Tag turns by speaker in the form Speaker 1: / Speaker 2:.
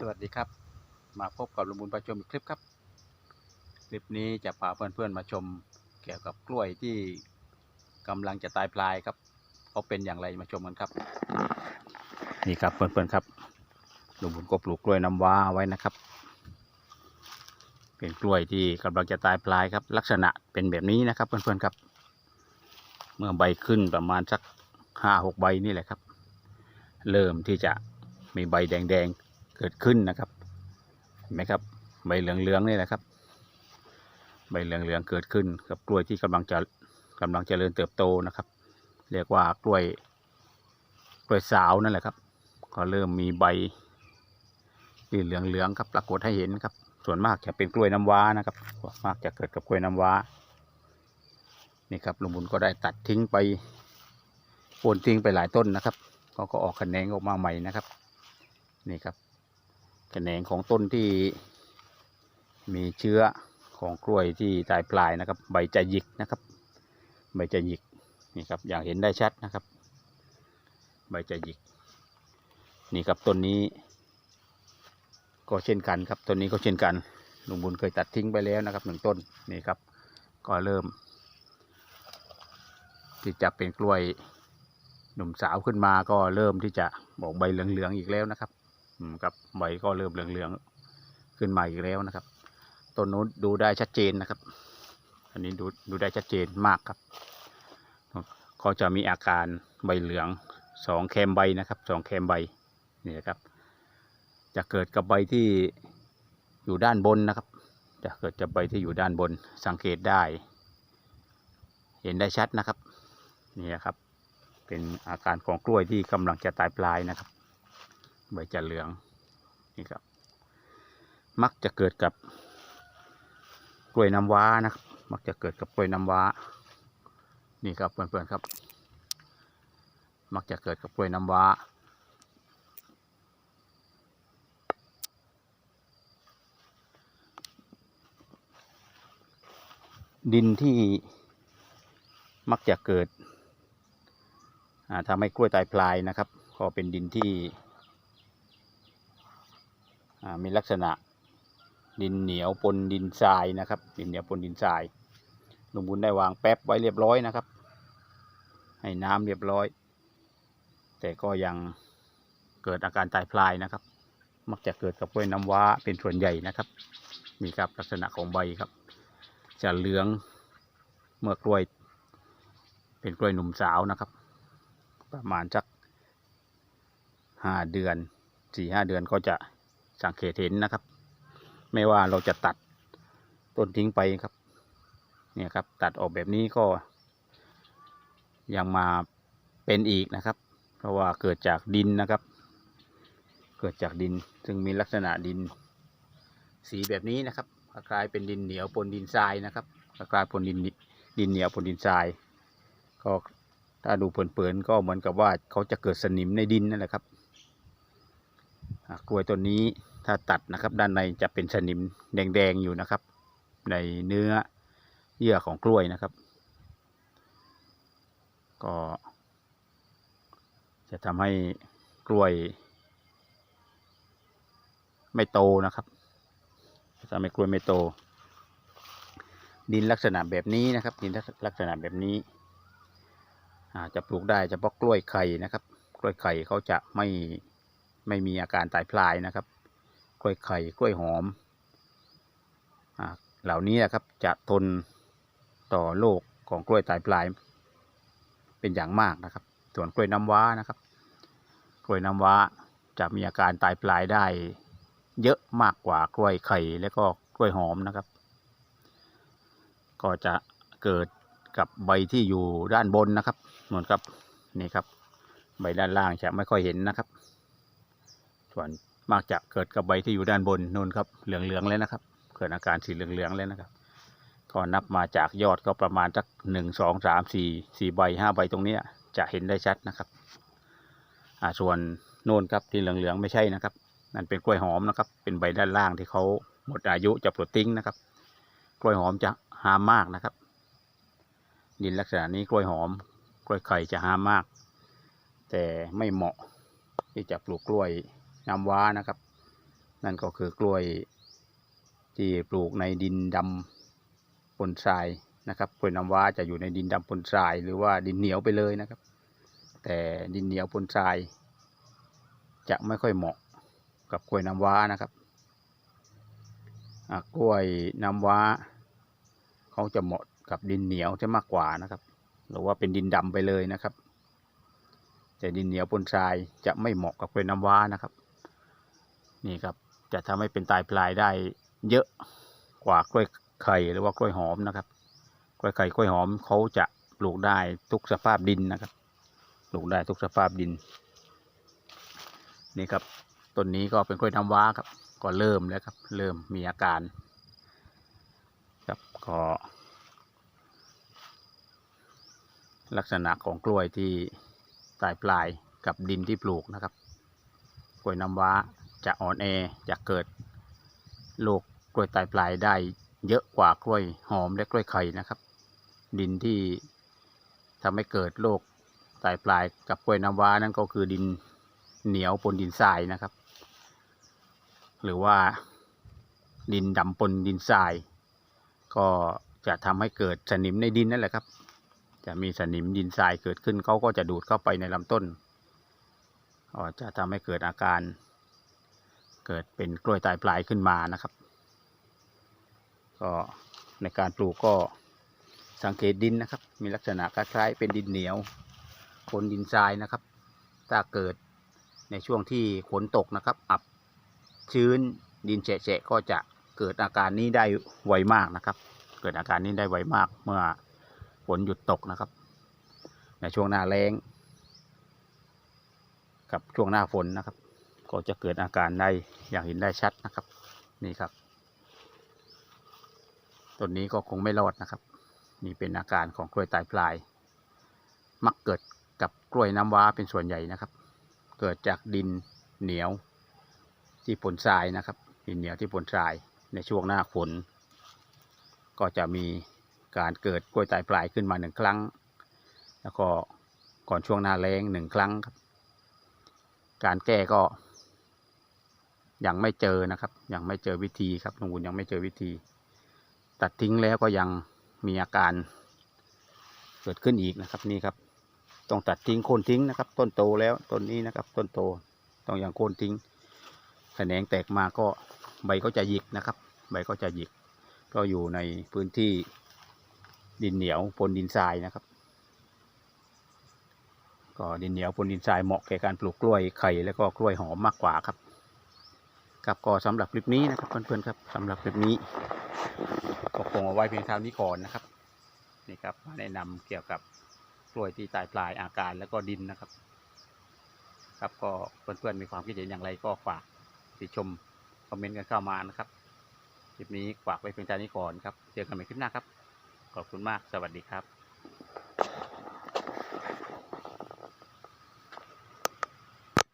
Speaker 1: สวัสดีครับ มาพบกับลุงบุญประชมอีกคลิปครับ คลิปนี้จะพาเพื่อนๆมาชมเกี่ยวกับกล้วยที่กำลังจะตายพลายครับเขาเป็นอย่างไรมาชมกันครับ นี่ครับเพื่อนๆครับลุงบุญก็ปลูกกล้วยน้ำว้าไว้นะครับ เป็นกล้วยที่กำลังจะตายพลายครับ ลักษณะเป็นแบบนี้นะครับ เพื่อนๆครับ เมื่อใบขึ้นประมาณสักห้าหกใบนี่แหละครับ เริ่มที่จะมีใบแดงๆ เกิดขึ้นนะครับเห็นไหมครับใบเหลืองๆนี่แหละครับ ใบเหลืองๆเกิดขึ้นกับกล้วยที่กำลังจะกำลังจเจริญเติบโตนะครับ เรียกว่ากล้วยกล้วยสาวนั่นแหละครับ ก็เริ่มมีใบที่เหลืองๆครับปรากฏให้เห็นครับ ส่วนมากจะเป็นกล้วยน้ำว้านะครับส่วนมากจะเกิดกับกล้วยน้ำว้านี่ครับลุงบุญก็ได้ตัดทิ้งไปโอนทิ้งไปหลายต้นนะครับเขาก็ออกแขนงออกมาใหม่นะครับ นี่ครับ แขนงของต้นที่มีเชื้อของกล้วยที่ตายปลายนะครับ ใบจะหยิกนะครับ ใบจะหยิกนี่ครับอย่างเห็นได้ชัดนะครับ ใบจะหยิก นี่ครับต้นนี้ ก็เช่นกันครับต้นนี้ก็เช่นกันลุงบุญเคยตัดทิ้งไปแล้วนะครับหนึ่งต้นนี่ครับ ก็เริ่ม ที่จะเป็นกล้วยหนุ่มสาวขึ้นมาก็เริ่มที่จะบอกใบเหลืองๆอีกแล้วนะครับ ครับใบก็เริ่มเหลืองๆขึ้นมาอีกแล้วนะครับต้นนู้นดูได้ชัดเจนนะครับ อันนี้ดูดูได้ชัดเจนมากครับ ก็จะมีอาการใบเหลืองสองแคมใบนะครับสองแคมใบนี่นะครับ จะเกิดกับใบที่อยู่ด้านบนนะครับ จะเกิดจากใบที่อยู่ด้านบนสังเกตได้ เห็นได้ชัดนะครับ นี่นะครับ เป็นอาการของกล้วยที่กำลังจะตายปลายนะครับ ใบจะเหลืองนี่ครับ มักจะเกิดกับกล้วยน้ำว้านะครับ มักจะเกิดกับกล้วยน้ำว้า นี่ครับเพื่อนๆครับ มักจะเกิดกับกล้วยน้ำว้าดินที่มักจะเกิดทำให้กล้วยตายพลายนะครับ ก็เป็นดินที่ มีลักษณะดินเหนียวปนดินทรายนะครับ ดินเหนียวปนดินทรายลุงบุญได้วางแป๊บไว้เรียบร้อยนะครับ ให้น้ำเรียบร้อย แต่ก็ยังเกิดอาการตายพลายนะครับ มักจะเกิดกับกล้วยน้ำว้าเป็นส่วนใหญ่นะครับนี่ครับลักษณะของใบครับ จะเหลืองเมื่อกล้วย เป็นกล้วยหนุ่มสาวนะครับ ประมาณสักห้าเดือนสี่ห้าเดือนก็จะ สังเกตเห็นนะครับ ไม่ว่าเราจะตัดต้นทิ้งไปครับ เนี่ยครับ ตัดออกแบบนี้ก็ ยังมาเป็นอีกนะครับ เพราะว่าเกิดจากดินนะครับ เกิดจากดินซึ่งมีลักษณะดิน สีแบบนี้นะครับคล้ายเป็นดินเหนียวปนดินทรายนะครับคล้ายปนดินดินเหนียวปนดินทราย ก็ถ้าดูเผินๆก็เหมือนกับว่าเขาจะเกิดสนิมในดินนั่นแหละครับ กล้วยต้นนี้ถ้าตัดนะครับ ด้านในจะเป็นสนิมแดงๆอยู่นะครับ ในเนื้อเยื่อของกล้วยนะครับ ก็จะทำให้กล้วย ไม่โตนะครับจะทำให้กล้วยไม่โต ดินลักษณะแบบนี้นะครับ ดินลักษณะแบบนี้อาจจะปลูกได้เฉพาะกล้วยไข่นะครับ กล้วยไข่เขาจะไม่ ไม่มีอาการตายพลายนะครับกล้วยไข่กล้วยหอมอ่าเหล่านี้นะครับจะทนต่อโรคของกล้วยตายพลาย เป็นอย่างมากนะครับ ส่วนกล้วยน้ำว้านะครับ กล้วยน้ำว้าจะมีอาการตายปลายได้ เยอะมากกว่ากล้วยไข่และก็กล้วยหอมนะครับ ก็จะเกิดกับใบที่อยู่ด้านบนนะครับเหมือนกับนี่ครับใบด้านล่างจะไม่ค่อยเห็นนะครับ ส่วนมากจะเกิดกับใบที่อยู่ด้านบนนู่นครับเหลืองๆเลยนะครับ เกิดอาการสีเหลืองๆเลยนะครับก็นับมาจากยอดก็ประมาณสักหนึ่งสองสามสี่สี่ใบห้าใบตรงเนี้จะเห็นได้ชัดนะครับอ่าส่วนโน่นครับที่เหลืองๆไม่ใช่นะครับ นั่นเป็นกล้วยหอมนะครับ เป็นใบด้านล่างที่เขาหมดอายุจะปลดทิ้งนะครับ กล้วยหอมจะหามากนะครับ ดินลักษณะนี้กล้วยหอม กล้วยไข่จะหามาก แต่ไม่เหมาะที่จะปลูกกล้วย น้ำว้านะครับ นั่นก็คือกล้วยที่ปลูกในดินดำปนทรายนะครับกล้วยน้ำว้าจะอยู่ในดินดำปนทราย หรือว่าดินเหนียวไปเลยนะครับ แต่ดินเหนียวปนทราย จะไม่ค่อยเหมาะกับกล้วยน้ำว้านะครับกล้วยน้ำว้า เขาจะเหมาะกับดินเหนียวจะมากกว่านะครับ หรือว่าเป็นดินดำไปเลยนะครับ แต่ดินเหนียวปนทรายจะไม่เหมาะกับกล้วยน้ำว้านะครับ นี่ครับจะทำให้เป็นตายพลายได้เยอะกว่ากล้วยไข่หรือว่ากล้วยหอมนะครับ กล้วยไข่กล้วยหอมเขาจะปลูกได้ทุกสภาพดินนะครับปลูกได้ทุกสภาพดิน นี่ครับต้นนี้ก็เป็นกล้วยน้ำว้าครับ ก็เริ่มแล้วครับ เริ่มมีอาการ ครับก็ลักษณะของกล้วยที่ตายปลายกับดินที่ปลูกนะครับ กล้วยน้ำว้า จะอ่อนแอจะเกิดโรคกล้วยตายปลายได้เยอะกว่ากล้วยหอมและกล้วยไข่นะครับ ดินที่ทำให้เกิดโรคตายปลายกับกล้วยน้ำว้านั่นก็คือดินเหนียวปนดินทรายนะครับ หรือว่าดินดำปนดินทราย ก็จะทำให้เกิดสนิมในดินนั่นแหละครับ จะมีสนิมดินทรายเกิดขึ้นเขาก็จะดูดเข้าไปในลำต้นจะทำให้เกิดอาการ เกิดเป็นกล้วยตายปลายขึ้นมานะครับ ก็ในการปลูกก็สังเกตดินนะครับ มีลักษณะคล้ายๆเป็นดินเหนียวปนดินทรายนะครับ ถ้าเกิดในช่วงที่ฝนตกนะครับ อับชื้นดินแฉะก็จะเกิดอาการนี้ได้ไวมากนะครับ เกิดอาการนี้ได้ไวมากเมื่อฝนหยุดตกนะครับ ในช่วงหน้าแล้ง กับช่วงหน้าฝนนะครับ ก็จะเกิดอาการได้อย่างเห็นได้ชัดนะครับ นี่ครับต้นนี้ก็คงไม่รอดนะครับ นี่เป็นอาการของกล้วยตายปลาย มักเกิดกับกล้วยน้ำว้าเป็นส่วนใหญ่นะครับ เกิดจากดินเหนียวที่ปนทรายนะครับ ดินเหนียวที่ปนทรายในช่วงหน้าฝนก็จะมีการเกิดกล้วยตายปลายขึ้นมาหนึ่งครั้ง แล้วก็ก่อนช่วงหน้าแล้งหนึ่งครั้งครับ การแก้ก็ ยังไม่เจอนะครับ ยังไม่เจอวิธีครับลุงบุญยังไม่เจอวิธี ตัดทิ้งแล้วก็ยังมีอาการเกิดขึ้นอีกนะครับนี่ครับต้องตัดทิ้งโค่นทิ้งนะครับ ต้นโตแล้วต้นนี้นะครับ ต้นโตต้องอย่างโค่นทิ้งแขนงแตกมาก็ใบก็จะหยิกนะครับ ใบก็จะหยิก ก็อยู่ในพื้นที่ดินเหนียวปนดินทรายนะครับ ก็ดินเหนียวปนดินทรายเหมาะแก่การปลูกกล้วยไข่แล้วก็กล้วยหอมมากกว่าครับ ครับก็สำหรับคลิปนี้นะครับเพื่อนๆครับสำหรับคลิปนี้ก็คงเอาไว้เพียงเท่านี้ก่อนนะครับนี่ครับมาแนะนำเกี่ยวกับกล้วยที่ตายปลายอาการแล้วก็ดินนะครับ ครับก็เพื่อนๆมีความคิดเห็นอย่างไรก็ฝากติชมคอมเมนต์กันเข้ามานะครับคลิปนี้ฝากไว้เพียงเท่านี้ก่อนครับเจอกันใหม่คลิปหน้าครับขอบคุณมากสวัสดีครับ